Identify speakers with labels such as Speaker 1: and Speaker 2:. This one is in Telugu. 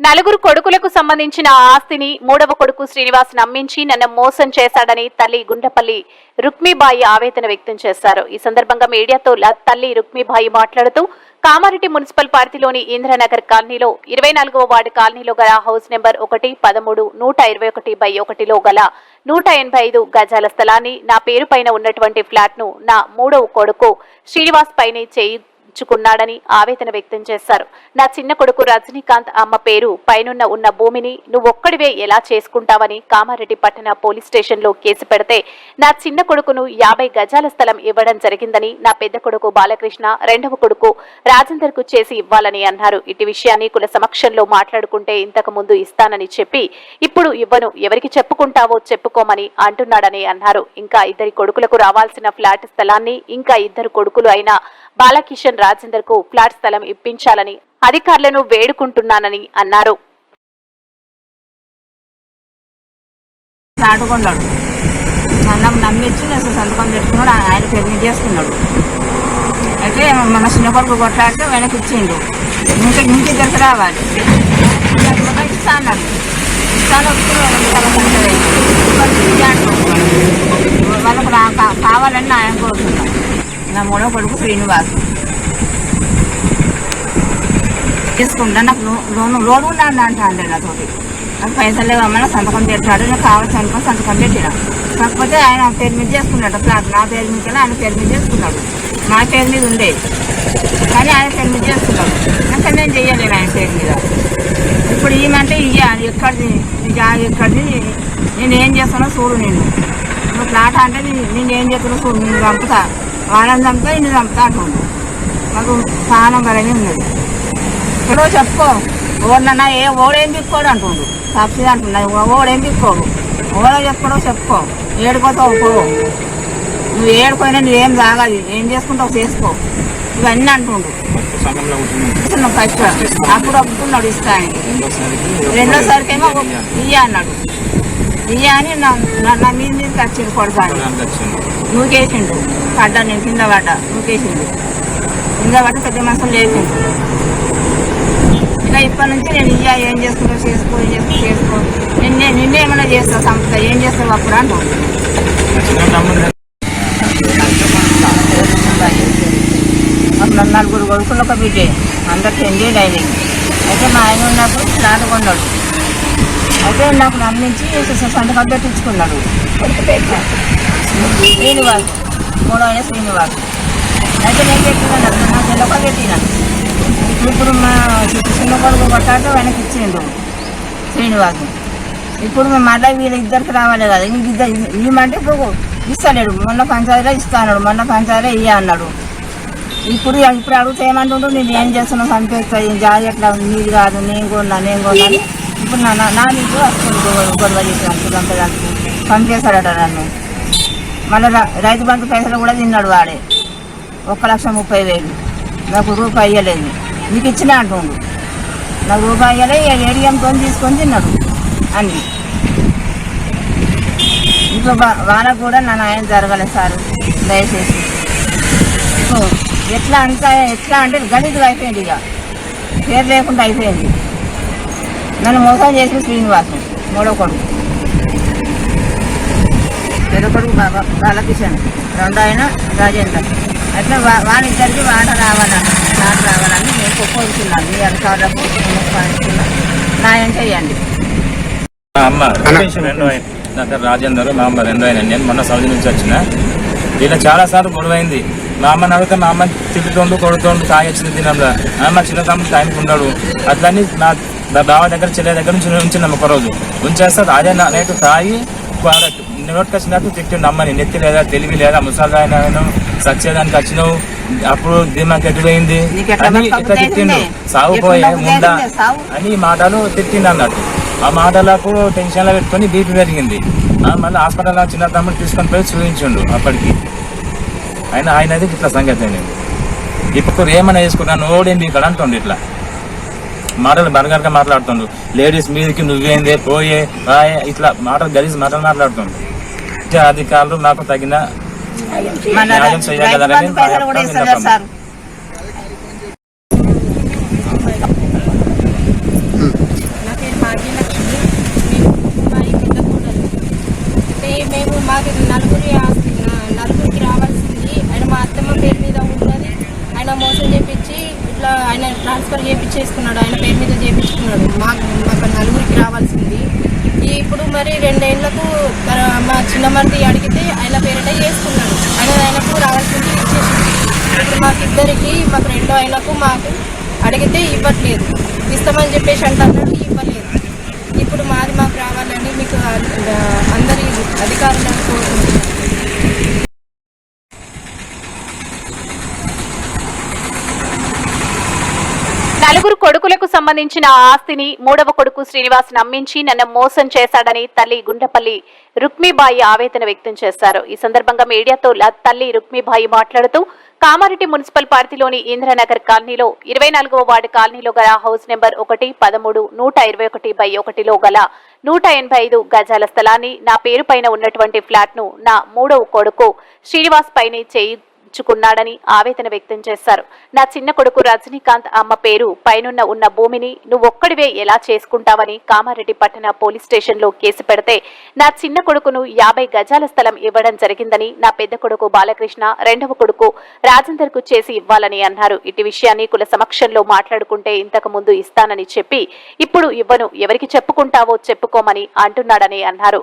Speaker 1: నలుగురు కొడుకులకు సంబంధించిన ఆస్తిని మూడవ కొడుకు శ్రీనివాస్ నమ్మించి నన్ను మోసం చేశాడని తల్లి గుండపల్లి రుక్మిబాయి ఆవేదన వ్యక్తం చేశారు. ఈ సందర్భంగా మీడియాతో ల- తల్లి రుక్మిబాయి మాట్లాడుతూ కామారెడ్డి మున్సిపల్ పరిధిలోని ఇంద్రనగర్ కాలనీలో ఇరవై నాలుగవ వార్డు కాలనీలో గల హౌస్ నెంబర్ ఒకటి పదమూడు నూట ఇరవై ఒకటి బై ఒకటిలో గల నూట ఎనభై ఐదు గజాల స్థలాన్ని నా పేరు పైన ఉన్నటువంటి ఫ్లాట్ను నా మూడవ కొడుకు శ్రీనివాస్ పైనే చేయి ఉంచుకున్నాడని ఆవేదన వ్యక్తం చేశారు. నా చిన్న కొడుకు రజనీకాంత్ అమ్మ పేరు పైనున్న ఉన్న భూమిని నువ్వొక్కడివే ఎలా చేసుకుంటావని కామారెడ్డి పట్టణ పోలీస్ స్టేషన్లో కేసు పెడితే నా చిన్న కొడుకును యాభై గజాల స్థలం ఇవ్వడం జరిగిందని నా పెద్ద కొడుకు బాలకృష్ణ రెండవ కొడుకు రాజేందర్కు చేసి ఇవ్వాలని అన్నారు. ఇటు విషయాన్ని కుల సమక్షంలో మాట్లాడుకుంటే ఇంతకు ముందు ఇస్తానని చెప్పి ఇప్పుడు ఇవ్వను ఎవరికి చెప్పుకుంటావో చెప్పుకోమని అంటున్నాడని అన్నారు. ఇంకా ఇద్దరి కొడుకులకు రావాల్సిన ఫ్లాట్ స్థలాన్ని ఇంకా ఇద్దరు కొడుకులు అయిన బాలకిషన్ రాజేందర్కు ఫ్లాట్ స్థలం ఇప్పించాలని అధికారులను వేడుకుంటున్నానని అన్నారు.
Speaker 2: నాటుకున్నాడు అన్నం నమ్మించి నేను సంతకం పెట్టుకున్నాడు. ఆయన పెళ్ళి చేసుకున్నాడు. అయితే మన చిన్న కొడుకు కొట్లాడితే వెనక్కి ఇచ్చిండు. ఇంకా ఇంటి దగ్గర రావాలి. ఇంకా ఇస్తాను వాళ్ళకి తర్వాత వాళ్ళకు కావాలని ఆయన కోరుతున్నాడు నా మూడో కొడుకు శ్రీనివాస్ తీసుకుంటా నాకు లోన్ లోన్ ఉన్నాను అంట అంటే నాతోటి నాకు పైసలు లేవమ్మని సంతకం పెట్టాడు నాకు కావాల్సి అనుకుని సంతకం పెట్టిన కాకపోతే ఆయన పేరు మీద చేసుకున్నాడు ఫ్లాట్ నా పేరు మీద ఆయన పేరు మీద చేసుకున్నాడు మా పేరు మీద ఉండేది కానీ ఆయన పేరు మీద చేసుకున్నాడు అంటే నేను చేయలేను ఆయన పేరు మీద ఇప్పుడు ఏమంటే ఇయ్యాలి ఎక్కడిది నీ ఎక్కడిది నేను ఏం చేస్తానో చూడు నేను ఫ్లాట్ అంటే నేను ఏం చేస్తానో చూడు నేను పంపుతా ఆనందంతో ఇన్ని నిన్ను చంపుతా అంటుండు మాకు చాలా బలమే ఉన్నది. ఎప్పుడో చెప్పుకో. ఓడన్నా ఏ ఓడేం తిక్కోడు అంటుండు. సాక్షి అంటున్నాడు ఓడేం తిక్కోడు ఓడో చెప్పుకోడో. చెప్పుకో. ఏడుకోతో పో నువ్వు ఏడుకోయినా నువ్వేం తాగాలి. ఏం చేసుకుంటావు చేసుకో. ఇవన్నీ అంటుండు. ఫస్ట్. అప్పుడు ఒప్పుకున్నాడు ఇస్తా అని రెండోసారికి ఏమో ఇయ్య అన్నాడు. ఇయ్య అని నా నా- మీద ఖర్చు కొడతాను. నూకేసిండు. పడ్డా నేను కింద పడ్డా నూకేసిండు. కింద పడ్డ పెద్ద మనసులు లేపిండు. ఇంకా ఇప్పటి నుంచి నేను ఇయ్యా ఏం చేసుకుంటా చేసుకో ఏం చేసుకో చేసుకో. నిన్నే నిన్నే ఏమైనా చేస్తావు సంస్థ ఏం చేస్తావు అప్పుడు అంటావు నన్ను నలుగురు కొడుకులు ఒక బిడ్డే. అందరికి ఎంజాయ్ డైనింగ్ అయితే మా ఆయన ఉన్నప్పుడు ఫ్లాట్ కొన్నాడు. అయితే నాకు నమ్మించి సంతకం పెట్టించుకున్నాడు శ్రీనివాస్. మూడో ఆయన శ్రీనివాస్. అయితే నేను పెట్టినా నా తెలక పెట్టినా. ఇప్పుడు మా చి- చిన్న కొడుకు కొట్టాక వెనక్కి ఇచ్చిండు శ్రీనివాస్. ఇప్పుడు మేము మళ్ళీ వీళ్ళిద్దరికి రావాలి కదా ఇంక ఇద్దరు ఈమంటే ఇప్పుడు ఇస్తాడు మొన్న పంచాయతీలో ఇస్తా అన్నాడు మొన్న పంచాయతీలో ఇయ్య అన్నాడు. ఇప్పుడు ఇప్పుడు అడిగితే ఏమంటుండు నేను ఏం చేస్తున్నావు చంపేస్తా జాతి ఎట్లా నీది కాదు నేను కొన్నా నేను కొన్నా ఇప్పుడు నా నా- నీకు వస్తుంది గొడవ గొడవ చేసాను చంపేదానికి నన్ను. మళ్ళీ రైతు బంధు పైసలు కూడా తిన్నాడు వాడే. ఒక్క లక్ష ముప్పై వేలు. నాకు రూపాయి ఇవ్వలేదు నీకు ఇచ్చిన అంటుండు. నాకు రూపాయి ఇవ్వలే ఏడియంతో తీసుకొని తిన్నాడు. అని. ఇంట్లో వాళ్ళకు కూడా నా న్యాయం జరగలేదు సార్. దయచేసి. ఎట్లా అంతా ఎట్లా అంటే గణితులు అయిపోయింది ఇక. పేరు లేకుండా అయిపోయింది. నన్ను మోసం చేసిన శ్రీనివాసం మూడో కొడుకు. పెద్ద కొడుకు బాబా బాలకిషన్. రెండో ఆయన రాజేందర్. అట్లా వా- వానిద్దరికి వాట రావాలని నాట రావాలని నేను కోరుతున్నాను మీ అధికారులకు న్యాయం చేయండి
Speaker 3: అమ్మ రెండో నా పేరు రాజేందర్ మా అమ్మ రెండు ఆయన నేను మొన్న సౌదీ నుంచి వచ్చిన. ఇలా చాలా సార్లు గొడవైంది. మా అమ్మని అడిగితే మా అమ్మ తిట్టుతోండు కొడుతోండు తాగొచ్చింది తినంలా. మా అమ్మ చిన్న తమ్ముడు టైంకి ఉన్నాడు అట్లని నా బావ దగ్గర చెల్లె దగ్గర నుంచి ఉంచినాం ఒకరోజు. ఉంచేస్తే అదే నా నైట్ తాగి నోటికొచ్చినట్టు తిట్టిండు అమ్మని నెత్తి లేదా తెలివి లేదా ముసలి ఆయన సచ్చేదానికి వచ్చినావు అప్పుడు దిమాకి ఎటుపోయింది అని ఇట్లా తిట్టిండు? సాగుపోయే ముందా. అని ఈ మాటలు తిట్టిండు అన్నట్టు ఆ మాటలకు టెన్షన్లో పెట్టుకొని బీపీ పెరిగింది. ఆ మళ్ళీ హాస్పిటల్ చిన్న తమ్ముడు తీసుకొని పోయి చూపించిండు అప్పటికి. ఆయన ఆయనది ఇట్లా సంగతి అండి ఇప్పుడు ఏమైనా వేసుకున్నాను ఓడేంది ఇక్కడ అంటుండు ఇట్లా. మాటలు బరగరగా మాట్లాడుతుండు. లేడీస్ మీదకి నువ్వేందే పోయే రాయే ఇట్లా మాటలు గలీజ్ మాటలు మాట్లాడుతుండు. అధికారులు నాకు తగిన
Speaker 2: మేము
Speaker 3: మాకు
Speaker 2: నలుగురి
Speaker 3: నలుగురికి
Speaker 2: రావాల్సింది. ఆయన మా
Speaker 3: అత్తమ్మ
Speaker 2: పేరు
Speaker 3: మీద
Speaker 2: ఉన్నది
Speaker 4: ఆయన మోసం ఇట్లా ఆయన ట్రాన్స్ఫర్ చేయించేసుకున్నాడు ఆయన పేరు మీద చేయించుకున్నాడు మాకు మాకు నలుగురికి రావాల్సింది. ఇప్పుడు మరి రెండేళ్ళకు మా చిన్నమర్ది అడిగితే ఆయన పేరిట చేసుకున్నాడు ఆయన ఆయనకు రావాల్సింది ఇచ్చేసింది. ఇప్పుడు మాకు ఇద్దరికి మాకు రెండో ఆయనకు మాకు అడిగితే ఇవ్వట్లేదు. ఇస్తామని చెప్పేసి అంటున్నాడు ఇవ్వలేదు. ఇప్పుడు మాది మాకు రావాలని మీకు అందరి అధికారులు కోరుకుంటున్నాను
Speaker 1: నలుగురు కొడుకులకు సంబంధించిన ఆస్తిని మూడవ కొడుకు శ్రీనివాస్ నమ్మించి నన్ను మోసం చేశాడని తల్లి గుండపల్లి రుక్మిబాయి ఆవేదన వ్యక్తం చేశారు. ఈ సందర్భంగా మీడియాతో తల్లి రుక్మిబాయి మాట్లాడుతూ కామారెడ్డి మున్సిపల్ పార్టీలోని ఇంద్రనగర్ కాలనీలో ఇరవై నాలుగవ వార్డు కాలనీలో గల హౌస్ నెంబర్ ఒకటి పదమూడు నూట ఇరవై ఒకటి బై ఒకటిలో గల నూట ఎనభై ఐదు గజాల స్థలాన్ని నా పేరు పైన ఉన్నటువంటి ఫ్లాట్ను నా మూడవ కొడుకు శ్రీనివాస్ పైనే చేయి ఉంచుకున్నాడని ఆవేదన వ్యక్తం చేశారు. నా చిన్న కొడుకు రజనీకాంత్ అమ్మ పేరు పైనున్న ఉన్న భూమిని నువ్వొక్కడివే ఎలా చేసుకుంటావని కామారెడ్డి పట్టణ పోలీస్ స్టేషన్లో కేసు పెడితే నా చిన్న కొడుకును యాభై గజాల స్థలం ఇవ్వడం జరిగిందని నా పెద్ద కొడుకు బాలకృష్ణ రెండవ కొడుకు రాజేందర్కు చేసి ఇవ్వాలని అన్నారు. ఇటు విషయాన్ని కుల సమక్షంలో మాట్లాడుకుంటే ఇంతకు ముందు ఇస్తానని చెప్పి ఇప్పుడు ఇవ్వను. ఎవరికి చెప్పుకుంటావో చెప్పుకోమని అంటున్నాడని అన్నారు.